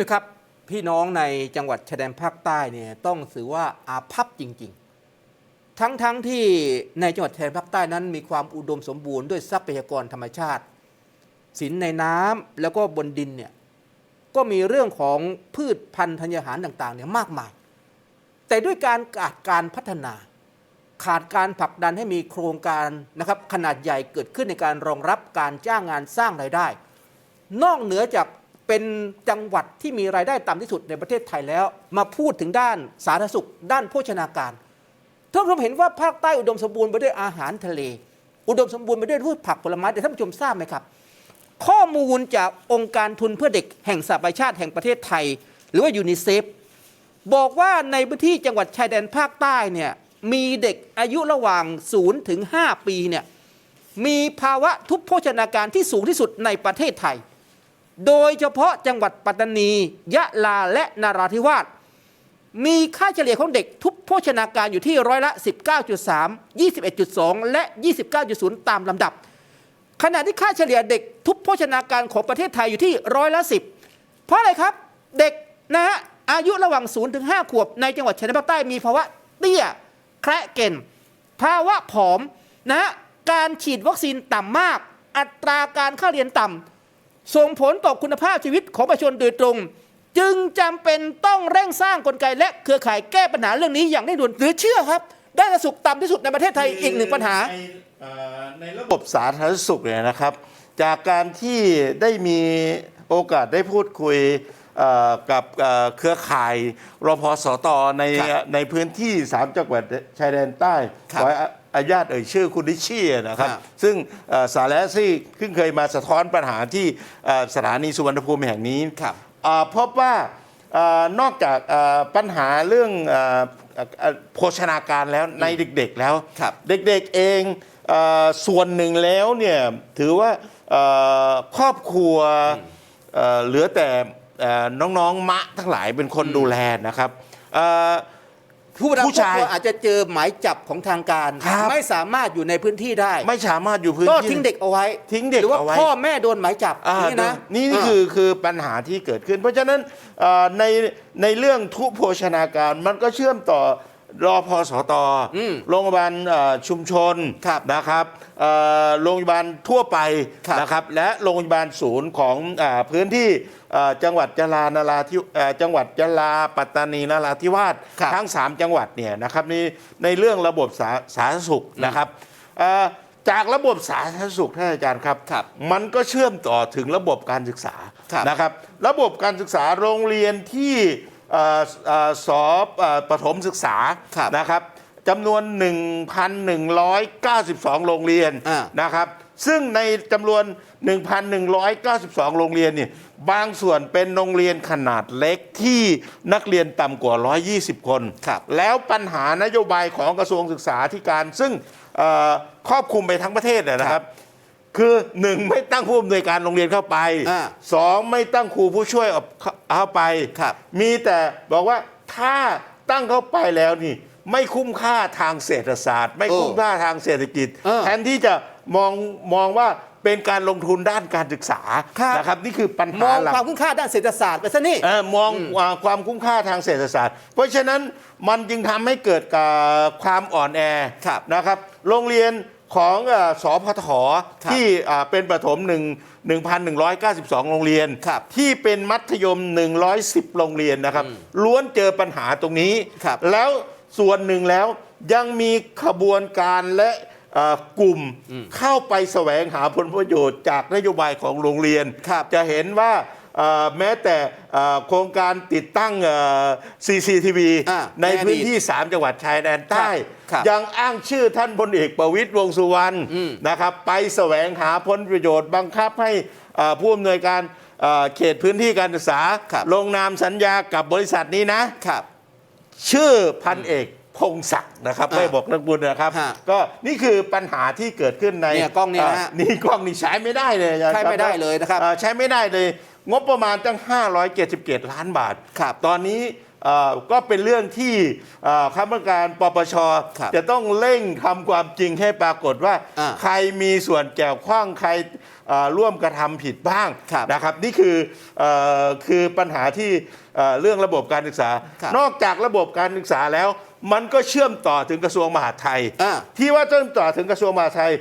ผู้ชมครับพี่น้องในจังหวัดชายแดนภาคใต้เนี่ยต้องถือว่าอาภัพจริง ๆ ทั้งๆทที่ในจังหวัดชายแดนภาคใต้นั้น มีความอุดมสมบูรณ์ด้วยทรัพยากรธรรมชาติ สินในน้ำแล้วก็บนดินเนี่ยก็มีเรื่องของพืชพันธุ์ธัญญาหารต่างๆเนี่ยมากมาย แต่ด้วยการขาดการพัฒนา ขาดการผลักดันให้มีโครงการนะครับขนาดใหญ่เกิดขึ้นในการรองรับการจ้างงานสร้างรายได้ นอกเหนือจาก เป็นจังหวัดที่มีรายได้ต่ำที่สุดในประเทศไทยแล้ว มาพูดถึงด้านสาธารณสุข ด้านโภชนาการท่านผู้ชมเห็นว่าภาคใต้อุดมสมบูรณ์ไปด้วยอาหารทะเล อุดมสมบูรณ์ไปด้วยพืชผักผลไม้แต่ท่านผู้ชมทราบไหมครับ ข้อมูลจากองค์การทุนเพื่อเด็กแห่งสหประชาติแห่งประเทศไทย หรือว่ายูนิเซฟบอกว่าในพื้นที่จังหวัดชายแดนภาคใต้เนี่ยมีเด็กอายุระหว่าง0ถึง5ปีเนี่ยมีภาวะทุพโภชนาการที่สูงที่สุดในประเทศไทย โดยเฉพาะจังหวัดปัตตานี ยะลาและนาราธิวาสมีค่าเฉลี่ยของเด็กทุพโภชนาการอยู่ที่ร้อยละ 19.3 21.2 และ 29.0 ตามลำดับ ขณะที่ค่าเฉลี่ยเด็กทุพโภชนาการของประเทศไทยอยู่ที่ร้อยละ 10 เพราะอะไรครับ เด็กนะฮะอายุระหว่าง 0 ถึง 5 ขวบ ในจังหวัดชายแดนภาคใต้มีภาวะเตี้ย แคระเกนภาวะผอมนะฮะการฉีดวัคซีนต่ำมาก อัตราการเข้าเรียนต่ำ ส่งผลต่อคุณภาพชีวิตของประชาชนโดยตรง จึงจำเป็นต้องเร่งสร้างกลไกและเครือข่ายแก้ปัญหาเรื่องนี้อย่างเร่งด่วนหรือเชื่อครับ ได้านสุขต่ำที่สุดในประเทศไทยอีกหนึ่งปัญหาในเอ่อในระบบสาธารณสุขเนี่ยนะครับ จากการที่ได้มีโอกาสได้พูดคุยเอ่อกับเอ่อเครือข่ายรพสตในครับในพื้นที่ 3 จังหวัดชายแดนใต้ครับขออนุ ญาตเอ่ยชื่อคุณดิชชี่นะครับครับซึ่งเอ่อสาระซี่ขึ้นเคยมาสะท้อนปัญหาที่เอ่อสถานีสุวรรณภูมิแห่งนี้ครับอ่าพบว่าเอ่อนอกจากเอ่อปัญหาเรื่องเอ่อเอ่อเอ่อโภชนาการแล้วในเด็กๆแล้วครับเด็กๆเองเออส่วนหนึ่งแล้วเนี่ยถือว่าเอ่อครอบครัวเอ่อเหลือแต่เอ่อน้องๆมะทั้งหลายเป็นคนดูแลนะครับเอ่อ ผู้รับผู้ชายครอบครัวอาจจะเจอหมายจับของทางการ ครับ ไม่สามารถอยู่ในพื้นที่ได้ ไม่สามารถอยู่พื้นก็ที่ ทิ้งเด็กเอาไว้ทิ้งเด็กหรือว่าเอาไว้ พ่อแม่โดนหมายจับอ่านี่นะนี่นี่คือคือปัญหาที่เกิดขึ้น เพราะฉะนั้นเอ่อในในเรื่องทุพโภชนาการมันก็เชื่อมต่อ รอพอสตอืมโรงพยาบาลเอ่อชุมชนครับนะครับเอ่อโรงพยาบาลทั่วไปครับนะครับ และโรงพยาบาลศูนย์ของอาพื้นที่เอ่อจังหวัดยะลานาราธิเอ่อจังหวัดยะลาปัตตานีนาราธิวาสครับทั้ง 3 จังหวัดเนี่ยนะครับในในเรื่องระบบสาสาธารณสุขนะครับเอ่อจากระบบสาธารณสุขท่านอาจารย์ครับครับ มันก็เชื่อมต่อถึงระบบการศึกษาครับนะครับ ระบบการศึกษาโรงเรียนที่ เอ่อเอ่อสอบเอ่อประถมศึกษาครับนะครับจำนวน 1,192 โรงเรียนอ่านะครับ ซึ่งในจำนวน 1,192 โรงเรียนเนี่ยบางส่วนเป็นโรงเรียนขนาดเล็กที่นักเรียนต่ำกว่า 120 คน ครับ แล้วปัญหานโยบายของกระทรวงศึกษาธิการ ซึ่งเอ่อครอบคลุมไปทั้งประเทศนะคครัรับบคือหนึ่งไม่ตั้งผู้อำนวยการโรงเรียนเข้าไปอ่า สองไม่ตั้งครูผู้ช่วย เอาเข้าไป ครับ มีแต่บอกว่าถ้าตั้งเข้าไปแล้วนี่ ไม่คุ้มค่าทางเศรษฐศาสตร์ ไม่คุ้มค่าทางเศรษฐกิจ เออแทนที่จะมองมองว่าเป็นการลงทุนด้านการศึกษาครับ นะครับ นี่คือปัญมหาองหลัก ความคุ้มค่าด้านเศรษฐศาสตร์ไปซะนี่ เออมองว่าความคุ้มค่าทางเศรษฐศาสตร์ เพราะฉะนั้นมันจึงทำให้เกิดกับความอ่อนแอครับนะครับ โรงเรียน ของเอ่อสพทครับที่อ่าเป็นประถมหนึ่ง1,192 โรงเรียนครับที่เป็นมัธยม 110 โรงเรียนนะครับ ล้วนเจอปัญหาตรงนี้ครับแล้วส่วนหนึ่งแล้วยังมีขบวนการและเอ่อกลุ่มเข้าไปแสวงหาผลประโยชน์จากนโยบายของโรงเรียนครับจะเห็นว่าเอ่อ แม้แต่เอ่อโครงการติดตั้งเอ่อ CCTV อ่าในในอดีตพื้นที่ 3 จังหวัดชายแดนใต้ครับยังอ้างชื่อท่านพลเอกประวิตยวงษ์สุวรรณอืมนะครับไปแสวงหาผลประโยชน์บังคับให้เอ่อผู้อำนวยการเอ่อเขตพื้นที่การศึกษาครับลงนามสัญญากับบริษัทนี้นะครับชื่อพันเอกพงศักดิ์นะครับอ่าไม่บอกนักบุญนะครับฮะก็นี่คือปัญหาที่เกิดขึ้นในเนี่ยกล้องเนี่ยนะฮะนี่กล้องนี่ใช้ไม่ได้เลยอาจารย์ใช้ไม่ได้เลยนะครับอ่าใช้ไม่ได้เลย งบประมาณตั้ง 577 ล้านบาท ครับตอนนี้เอ่อก็เป็นเรื่องที่เอ่อคณะกรรมการปปช ครับจะต้องเร่งทำความจริงให้ปรากฏว่า อ่าใครมีส่วนเกี่ยวข้องใครเอ่อร่วมกระทำผิดบ้างครับ นะครับ นี่คือเอ่อคือปัญหาที่เอ่อเรื่องระบบการศึกษา ครับนอกจากระบบการศึกษาแล้ว มันก็เชื่อมต่อถึงกระทรวงมหาดไทย อ่า ที่ว่าเชื่อมต่อถึงกระทรวงมหาดไทย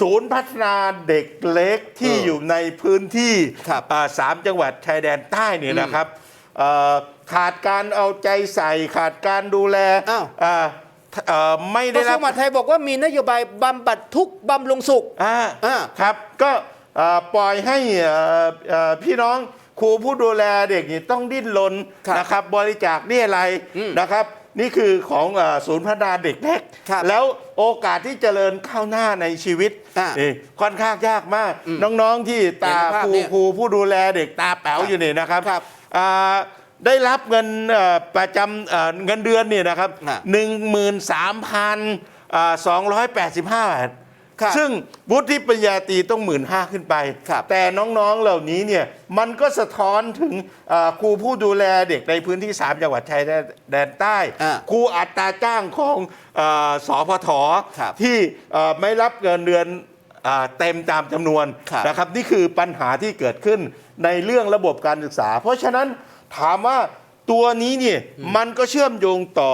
ศูนย์พัฒนาเด็กเล็กที่เออออยู่ในพื้นที่ครับอ่าสามจังหวัดชายแดนใต้เนี่ยนะครับเอ่อขาดการเอาใจใส่ขาดการดูแลอ้าวอ่าเอ่อไม่กได้ระทรรัวบงมหาดไทยบอกว่ามีนโยบายบำบัดทุกข์บำรุงสุขอ่าอ่าครับ ก็เอ่อปล่อยให้เอ่อเอ่อพี่น้องครูผู้ดูแลเด็กนี่ต้องดิ้นรนครับนะครับ บริจาคนี่อะไรอืมนะครับ นี่คือของเอ่อศูนย์พัฒนาเด็กเล็ก ครับแล้วโอกาสที่เจริญเข้าวหน้าในชีวิตอ่านี่ค่อนข้างยากมากอืมน้องๆที่ตาเห็นภาพครูเนี่ยครูผู้ดูแลเด็กตาแป๋วครับอยู่นี่นะครับครับอ่าได้รับเงินเอ่อประจำเอ่อเงินเดือนเนี่ยนะครับอ่าหนึ่งหมื่นสามพันสองร้อยแปดสิบห้าบาท ครับซึ่งวุฒิปริญญาตรีต้องหมื่นห้าขึ้นไป ครับแต่น้องๆเหล่านี้เนี่ยมันก็สะท้อนถึงเอ่อครูผู้ดูแลเด็กในพื้นที่ 3 จังหวัดชายแดนใต้ อ่าครูอัตราจ้างของเอ่อสพทครับที่เอ่อไม่รับเงินเดือนเอ่อเต็มตามจำนวนครับ นะครับนี่คือปัญหาที่เกิดขึ้นในเรื่องระบบการศึกษา เพราะฉะนั้นถามว่า ตัวนี้เนี่ยมันก็เชื่อมโยงต่อ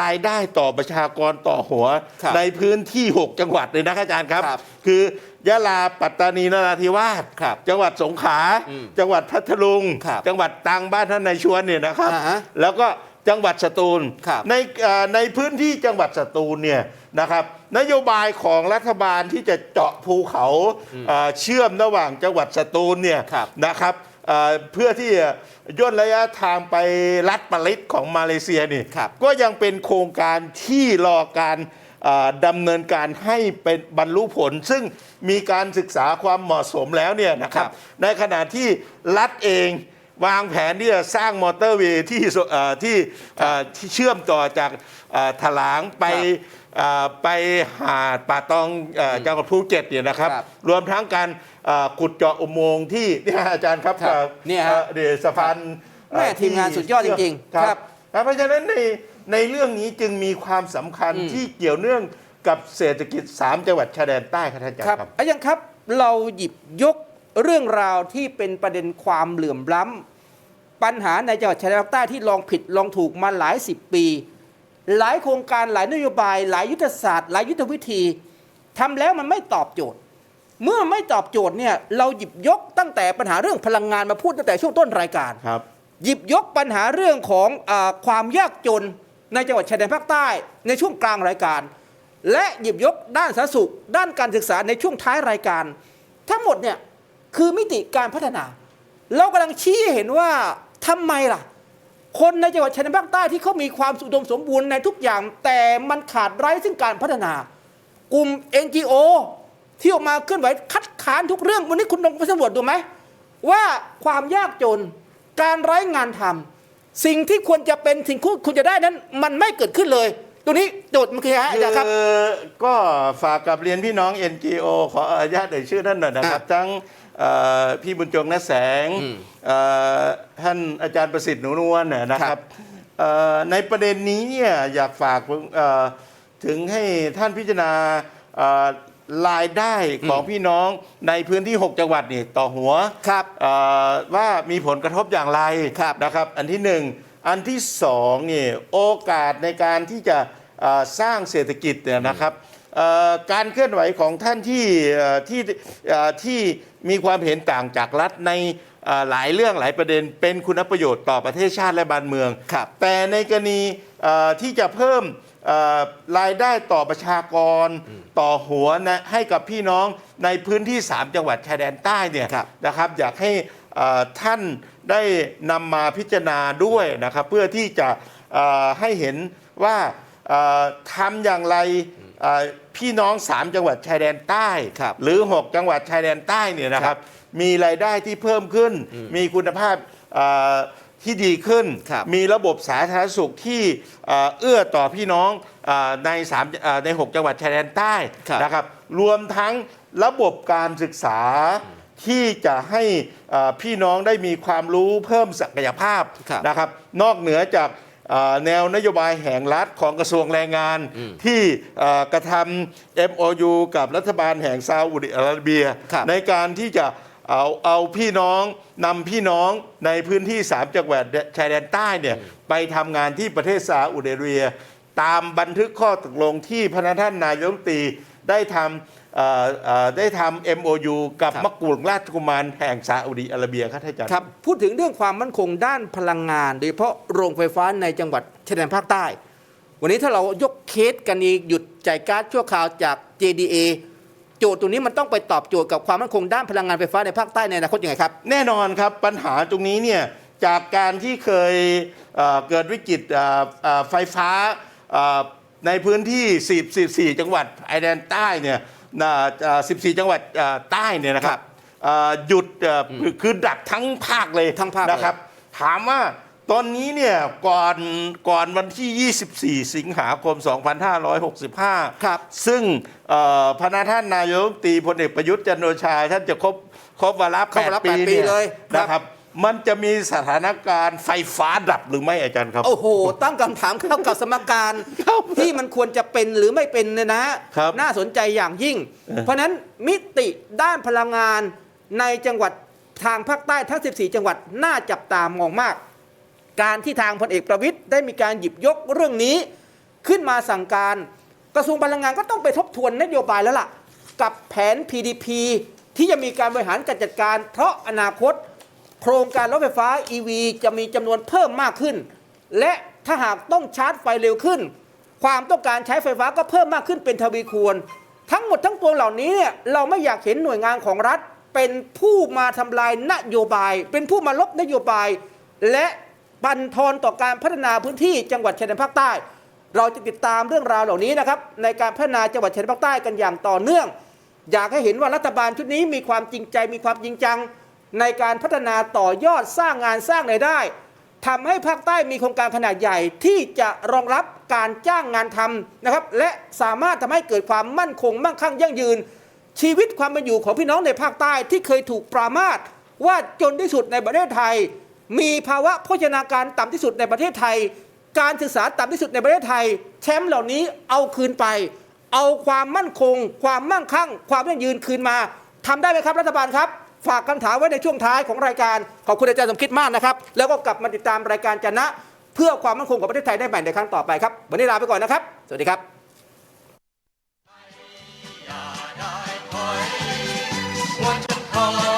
รายได้ต่อประชากรต่อหัว ครับในพื้นที่ 6 จังหวัดเลยนะครับอาจารย์ครับ ครับคือยะลาปัตตานีนราธิวาสครับจังหวัดสงขลาอืมจังหวัดพัทลุง ครับจังหวัดตรังบ้านท่านนายชวนเนี่ยนะครับ อ่าฮะแล้วก็จังหวัดสตูลครับในเอ่อในพื้นที่จังหวัดสตูลเนี่ยนะครับ นโยบายของรัฐบาลที่จะเจาะภูเขาเอ่อเชื่อมระหว่างจังหวัดสตูลเนี่ยครับ นะครับ เอ่อเพื่อที่จะย่นระยะทางไปรัฐปาริสของมาเลเซียนี่ครับก็ยังเป็นโครงการที่รอการเอ่อดำเนินการให้เป็นบรรลุผล ซึ่งมีการศึกษาความเหมาะสมแล้วเนี่ยนะครับครับในขณะที่รัฐเองวางแผนที่จะสร้างมอเตอร์เวย์ที่สเอ่อที่เอ่อที่เชื่อมต่อจากเอ่อถลางไปเอ่อไปหาดป่าตองเอ่อจังหวัดภูเก็ตเนี่ยนะครับ ครับรวมทั้งการเอ่อขุดเจาะอุโมงค์ที่เนี่ยอาจารย์ครับครับอ่อเนี่ยฮะอ่อเดี๋ยวสะพานแม่ทีมงานสุดยอดจริงๆคครัรับบเพราะฉะนั้นในในเรื่องนี้จึงมีความสำคัญอืม ที่เกี่ยวเนื่องกับเศรษฐกิจ 3 จังหวัดชายแดนใต้ครับท่านอาจารครับย์ครับอายังครับเราหยิบยกเรื่องราวที่เป็นประเด็นความเหลื่อมล้ำปัญหาในจังหวัดชายแดนภาคใต้ที่ลองผิดลองถูกมาหลายสิบปี หลายโครงการหลายนโยบาย หลายยุทธศาสตร์หลายยุทธวิธีทำแล้วมันไม่ตอบโจทย์ เมื่อไม่ตอบโจทย์เนี่ยเราหยิบยกตั้งแต่ปัญหาเรื่องพลังงานมาพูดตั้งแต่ช่วงต้นรายการครับ หยิบยกปัญหาเรื่องของอาความยากจนในจังหวัดชายแดนภาคใต้ในช่วงกลางรายการ และหยิบยกด้านสาธารณสุข ด้านการศึกษาในช่วงท้ายรายการ ทั้งหมดเนี่ยคือมิติการพัฒนา เรากำลังชี้ให้เห็นว่าทำไมล่ะ คนในจังหวัดชายแดนภาคใต้ที่เขามีความสุดมสมบูรณ์ในทุกอย่าง แต่มันขาดไร้ซึ่งการพัฒนา กลุ่ม NGO ที่ออกมาเคลื่อนไหวคัดค้านทุกเรื่องวันนี้คุณลองไปสำรวจดูไหมว่าความยากจนการไร้งานทำสิ่งที่ควรจะเป็นสิ่งที่คุณจะได้นั้น มันไม่เกิดขึ้นเลย ตัวนี้โจทย์มันคืออะไรฮะอาจารย์ครับ คือก็ฝากกับเรียนพี่น้อง NGO ขออนุญาตเอ่ยชื่อท่านหน่อยนะครับทั้งเอ่อ พี่บุญจงนะแสงอืมเอ่อท่านอาจารย์ประสิทธิ์หนูนวลเนี่ยนะคครัรับบเอ่อในประเด็นนี้เนี่ยอยากฝากเอ่อถึงให้ท่านพิจารณาเอ่อรายได้ของพี่น้องในพื้นที่ 6 จังหวัดนี่ต่อหัวครับเอ่อว่ามีผลกระทบอย่างไรครับนะครับ อันที่หนึ่งอันที่สองนี่โอกาสในการที่จะเอ่อสร้างเศรษฐกิจเนี่ยนะครับเอ่อ การเคลื่อนไหวของท่านที่เอ่อที่เอ่อที่มีความเห็นต่างจากรัฐในเอ่อหลายเรื่องหลายประเด็นเป็นคุณประโยชน์ต่อประเทศชาติและบ้านเมืองครับแต่ในกรณีเอ่อที่จะเพิ่มเอ่อรายได้ต่อประชากรต่อหัวนะให้กับพี่น้องในพื้นที่ 3 จังหวัดชายแดนใต้เนี่ยครับนะครับอยากให้เอ่อท่านได้นำมาพิจารณาด้วยนะครับเพื่อที่จะเอ่อให้เห็นว่าเอ่อทำอย่างไรเอ่อ พี่น้อง 3 จังหวัดชายแดนใต้ครับหรือ 6 จังหวัดชายแดนใต้เนี่ยนะครับ มีรายได้ที่เพิ่มขึ้น มีคุณภาพเอ่อที่ดีขึ้นครับมีระบบสาธารณสุขที่เอ่อเอื้อต่อพี่น้องเออในสามเอ่อใน 6 จังหวัดชายแดนใต้ครับนะครับ รวมทั้งระบบการศึกษาที่จะให้เอ่อพี่น้องได้มีความรู้เพิ่มศักยภาพครับนะครับ นอกเหนือจากอ่า แนวนโยบายแห่งรัฐของกระทรวงแรงงานที่อ่ากระทำ MOU กับรัฐบาลแห่งซาอุดิอาระเบียครับในการที่จะเอาเอาพี่น้องนำพี่น้องในพื้นที่ 3 จังหวัดชายแดนใต้เนี่ยไปทำงานที่ประเทศซาอุดิอาระเบีย ตามบันทึกข้อตกลงที่พระท่านนายกรัฐมนตรีได้ทำเอ่อเอ่อ ได้ทำ MOU กับครับ มักกุฎราชกุมารแห่งซาอุดิอาระเบียครับท่านอาจารย์ ครับพูดถึงเรื่องความมั่นคงด้านพลังงาน โดยเฉพาะโรงไฟฟ้าในจังหวัดชายแดนภาคใต้ วันนี้ถ้าเรายกเคสกันอีกหยุดจ่ายก๊าซชั่วคราวจาก JDA โจทย์ตรงนี้มันต้องไปตอบโจทย์กับความมั่นคงด้านพลังงานไฟฟ้าในภาคใต้ในอนาคตยังไงครับ แน่นอนครับปัญหาตรงนี้เนี่ยจากการที่เคยเอ่อเกิดวิกฤตเอ่อเอ่อไฟฟ้าเอ่อในพื้นที่ 10 14 จังหวัดไอแดนใต้เนี่ยนะเอ่อ 14 จังหวัดเอ่อใต้เนี่ยนะครับเอ่อหยุดเอ่ออคือดับทั้งภาคเลยทั้งภาคเลยนะครับ ถามว่าตอนนี้เนี่ยก่อนก่อนวันที่ 24 สิงหาคม 2565 ครับ ซึ่งเอ่อพระท่านนายกรัฐมนตรีพลเอกประยุทธ์จันทร์โอชา ท่านจะครบครบวาระครบวาระ8ปีแปดปีเนี่ยเลยครับนะครับ มันจะมีสถานการณ์ไฟฟ้าดับหรือไม่อาจารย์ครับ โอ้โห ตั้งคำถามเข้ากับสมการครับที่มันควรจะเป็นหรือไม่เป็นเนี่ยนะครับน่าสนใจอย่างยิ่งเออเพราะฉะนั้นมิติด้านพลังงานในจังหวัดทางภาคใต้ทั้ง 14 จังหวัดน่าจับตามองมาก การที่ทางพลเอกประวิทย์ได้มีการหยิบยกเรื่องนี้ ขึ้นมาสั่งการกระทรวงพลังงานก็ต้องไปทบทวนนโยบายแล้วล่ะ กับแผน PDP ที่จะมีการบริหารการจัดการ เพราะอนาคต โครงการรถไฟฟ้า EV จะมีจำนวนเพิ่มมากขึ้น และถ้าหากต้องชาร์จไฟเร็วขึ้น ความต้องการใช้ไฟฟ้าก็เพิ่มมากขึ้นเป็นทวีคูณทั้งหมดทั้งปวงเหล่านี้เนี่ยเราไม่อยากเห็นหน่วยงานของรัฐ เป็นผู้มาทำลายนโยบาย เป็นผู้มาลบนโยบาย และบันทอนต่อการพัฒนาพื้นที่จังหวัดชายแดนภาคใต้ เราจะติดตามเรื่องราวเหล่านี้นะครับในการพัฒนาจังหวัดชายแดนภาคใต้กันอย่างต่อเนื่อง อยากให้เห็นว่ารัฐบาลชุดนี้มีความจริงใจมีความจริงจัง ในการพัฒนาต่อยอดสร้างงานสร้างรายได้ทำให้ภาคใต้มีโครงการขนาดใหญ่ที่จะรองรับการจ้างงานทำนะครับ และสามารถทำให้เกิดความมั่นคงมั่งคั่งยั่งยืน ชีวิตความเป็นอยู่ของพี่น้องในภาคใต้ที่เคยถูกปรามาสว่าจนที่สุดในประเทศไทย มีภาวะโภชนาการต่ำที่สุดในประเทศไทย การศึกษาต่ำที่สุดในประเทศไทย แชมป์เหล่านี้เอาคืนไป เอาความมั่นคง ความมั่งคั่ง ความยั่งยืนคืนมาทำได้ไหมครับรัฐบาลครับ ฝากคำถามไว้ในช่วงท้ายของรายการ ขอบคุณอาจารย์สมคิดมากนะครับ แล้วก็กลับมาติดตามรายการจันะ เพื่อความมั่นคงของประเทศไทยได้ใหม่ในครั้งต่อไปครับ วันนี้ลาไปก่อนนะครับ สวัสดีครับว่าฉันขอ